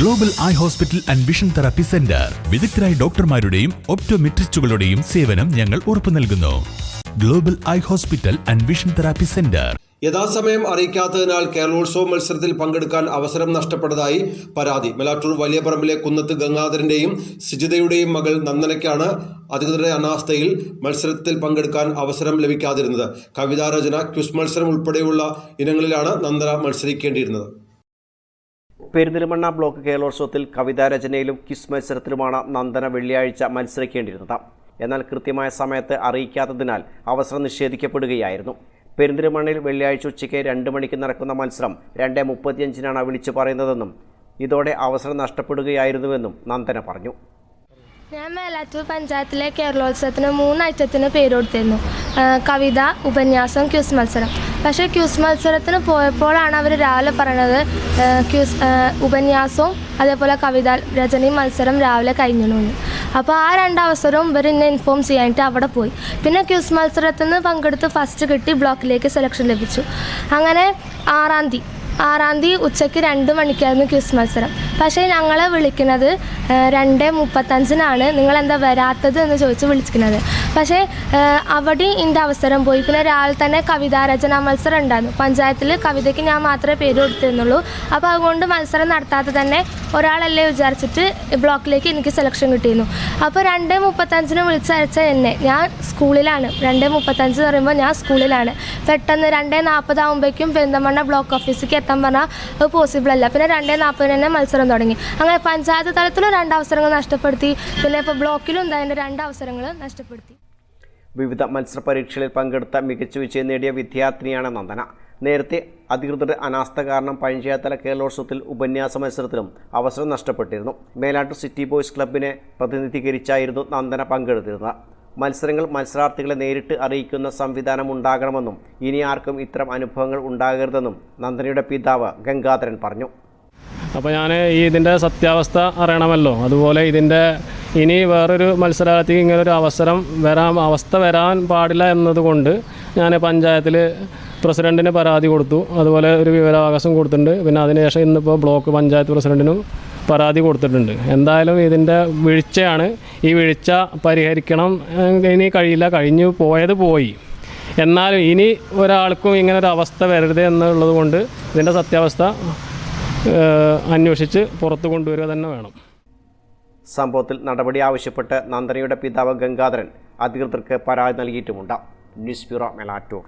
Global eye hospital and vision therapy centre വിദഗ്ധരായ ഡോക്ടർമാരുടെയും ഒപ്റ്റോമെട്രിസ്റ്റുകളുടെയും സേവനം ഞങ്ങൾ ഉറപ്പു നൽകുന്നു. Global eye hospital and vision therapy centre യഥാസമയം അറിയിക്കാത്തതിനാൽ കേരളോത്സവ മത്സരത്തിൽ പങ്കെടുക്കാൻ അവസരം നഷ്ടപ്പെട്ടതായി പരാതി. മെലാറ്റൂർ വലിയപറമ്പിലെ കുന്നത്ത് ഗംഗാധരന്റെയും സിജിതയുടെയും മകൾ നന്ദനയ്ക്കാണ് അധികൃതരുടെ അനാസ്ഥയിൽ മത്സരത്തിൽ പങ്കെടുക്കാൻ അവസരം ലഭിക്കാതിരുന്നത്. കവിതാരചന ക്വിസ് മത്സരം ഉൾപ്പെടെയുള്ള ഇനങ്ങളിലാണ് നന്ദന മത്സരിക്കേണ്ടിയിരുന്നത്. പെരിന്തൽമണ്ണ ബ്ലോക്ക് കേരളോത്സവത്തിൽ കവിതാരചനയിലും കിസ് മത്സരത്തിലുമാണ് നന്ദന വെള്ളിയാഴ്ച മത്സരിക്കേണ്ടിയിരുന്നത്. എന്നാൽ കൃത്യമായ സമയത്ത് അറിയിക്കാത്തതിനാൽ അവസരം നിഷേധിക്കപ്പെടുകയായിരുന്നു. പെരിന്തൽമണ്ണയിൽ വെള്ളിയാഴ്ച ഉച്ചയ്ക്ക് രണ്ട് മണിക്ക് നടക്കുന്ന മത്സരം രണ്ട് മുപ്പത്തിയഞ്ചിനാണ് വിളിച്ചു പറയുന്നതെന്നും ഇതോടെ അവസരം നഷ്ടപ്പെടുകയായിരുന്നുവെന്നും നന്ദന പറഞ്ഞു. ഞാൻ മേലാറ്റൂർ പഞ്ചായത്തിലെ കേരളോത്സവത്തിന് മൂന്നാഴ്ചത്തിന് പേര് കൊടുത്തിരുന്നു. കവിത ഉപന്യാസം ക്യൂസ് മത്സരം. പക്ഷേ ക്യൂസ് മത്സരത്തിന് പോയപ്പോഴാണ് അവർ രാവിലെ പറയണത് ക്യൂസ് ഉപന്യാസവും അതേപോലെ കവിത രചനയും മത്സരം രാവിലെ കഴിഞ്ഞു അപ്പോൾ ആ രണ്ട് അവസരവും ഇവർ എന്നെ ഇൻഫോം ചെയ്യാനായിട്ട് അവിടെ പോയി. പിന്നെ ക്യൂസ് മത്സരത്തിൽ നിന്ന് പങ്കെടുത്ത് ഫസ്റ്റ് കിട്ടി ബ്ലോക്കിലേക്ക് സെലക്ഷൻ ലഭിച്ചു. അങ്ങനെ ആറാം തീയതി ആറാം തീയതി ഉച്ചയ്ക്ക് രണ്ട് മണിക്കായിരുന്നു ക്യൂസ് മത്സരം. പക്ഷേ ഞങ്ങളെ വിളിക്കുന്നത് രണ്ട് മുപ്പത്തഞ്ചിനാണ്. നിങ്ങൾ എന്താ വരാത്തത് എന്ന് ചോദിച്ച് വിളിച്ചിരിക്കുന്നത്. പക്ഷേ അവിടെ എന്റെ അവസരം പോയി. പിന്നെ രാവിലെ തന്നെ കവിതാരചനാ മത്സരം ഉണ്ടായിരുന്നു. പഞ്ചായത്തിൽ കവിതയ്ക്ക് ഞാൻ മാത്രമേ പേര് കൊടുത്തിരുന്നുള്ളൂ. അപ്പോൾ അതുകൊണ്ട് മത്സരം നടത്താതെ തന്നെ ഒരാളല്ലേ വിചാരിച്ചിട്ട് ബ്ലോക്കിലേക്ക് എനിക്ക് സെലക്ഷൻ കിട്ടിയിരുന്നു. അപ്പോൾ രണ്ട് മുപ്പത്തഞ്ചിന് വിളിച്ചയച്ച എന്നെ ഞാൻ സ്കൂളിലാണ്. രണ്ട് മുപ്പത്തഞ്ച് എന്ന് പറയുമ്പോൾ ഞാൻ സ്കൂളിലാണ്. പെട്ടെന്ന് രണ്ട് നാൽപ്പതാകുമ്പോഴേക്കും പെരിന്തമണ്ണ ബ്ലോക്ക് ഓഫീസിലേക്ക് എത്താൻ പറഞ്ഞാൽ പോസിബിൾ അല്ല. പിന്നെ രണ്ട് നാൽപ്പതിന് തന്നെ മത്സരം തുടങ്ങി. അങ്ങനെ പഞ്ചായത്ത് തലത്തിലും രണ്ടവസരങ്ങൾ നഷ്ടപ്പെടുത്തി. പിന്നെ ഇപ്പോൾ ബ്ലോക്കിലും അതിന്റെ രണ്ടവസരങ്ങൾ നഷ്ടപ്പെടുത്തി. വിവിധ മത്സര പരീക്ഷകളിൽ പങ്കെടുത്ത മികച്ച വിജയം നേടിയ വിദ്യാർത്ഥിനിയാണ് നന്ദന. നേരത്തെ അധികൃതരുടെ അനാസ്ഥ കാരണം പഞ്ചായത്തല കേരളോത്സവത്തിൽ ഉപന്യാസ മത്സരത്തിലും അവസരം നഷ്ടപ്പെട്ടിരുന്നു. മേലാട്ടൂർ സിറ്റി ബോയ്സ് ക്ലബിനെ പ്രതിനിധീകരിച്ചായിരുന്നു നന്ദന പങ്കെടുത്തിരുന്നത്. മത്സരങ്ങൾ മത്സരാർത്ഥികളെ നേരിട്ട് അറിയിക്കുന്ന സംവിധാനം ഉണ്ടാകണമെന്നും ഇനി ആർക്കും ഇത്തരം അനുഭവങ്ങൾ ഉണ്ടാകരുതെന്നും നന്ദനയുടെ പിതാവ് ഗംഗാധരൻ പറഞ്ഞു. അപ്പോൾ ഞാൻ ഈ ഇതിന്റെ സത്യാവസ്ഥ അറിയണമല്ലോ. അതുപോലെ ഇതിന്റെ ഇനി വേറൊരു മത്സരാർത്ഥിക്ക് ഇങ്ങനെ ഒരു അവസരം വരാൻ അവസ്ഥ വരാൻ പാടില്ല എന്നതുകൊണ്ട് ഞാൻ പഞ്ചായത്തിൽ പ്രസിഡന്റിന് പരാതി കൊടുത്തു. അതുപോലെ ഒരു വിവരാവകാശം കൊടുത്തിട്ടുണ്ട്. പിന്നെ അതിനുശേഷം ഇന്നിപ്പോൾ ബ്ലോക്ക് പഞ്ചായത്ത് പ്രസിഡന്റിനും പരാതി കൊടുത്തിട്ടുണ്ട്. എന്തായാലും ഇതിന്റെ വീഴ്ചയാണ്. ഈ വീഴ്ച പരിഹരിക്കണം. ഇനി കഴിയില്ല. കഴിഞ്ഞു പോയത് പോയി. എന്നാലും ഇനി ഒരാൾക്കും ഇങ്ങനെ ഒരു അവസ്ഥ വരരുത് എന്നുള്ളത് കൊണ്ട് ഇതിന്റെ സത്യാവസ്ഥ അന്വേഷിച്ച് പുറത്തു കൊണ്ടുവരിക തന്നെ വേണം. സംഭവത്തിൽ നടപടി ആവശ്യപ്പെട്ട് നന്ദനയുടെ പിതാവ് ഗംഗാധരൻ അധികൃതർക്ക് പരാതി നൽകിയിട്ടുമുണ്ട്. News bureau Melattur.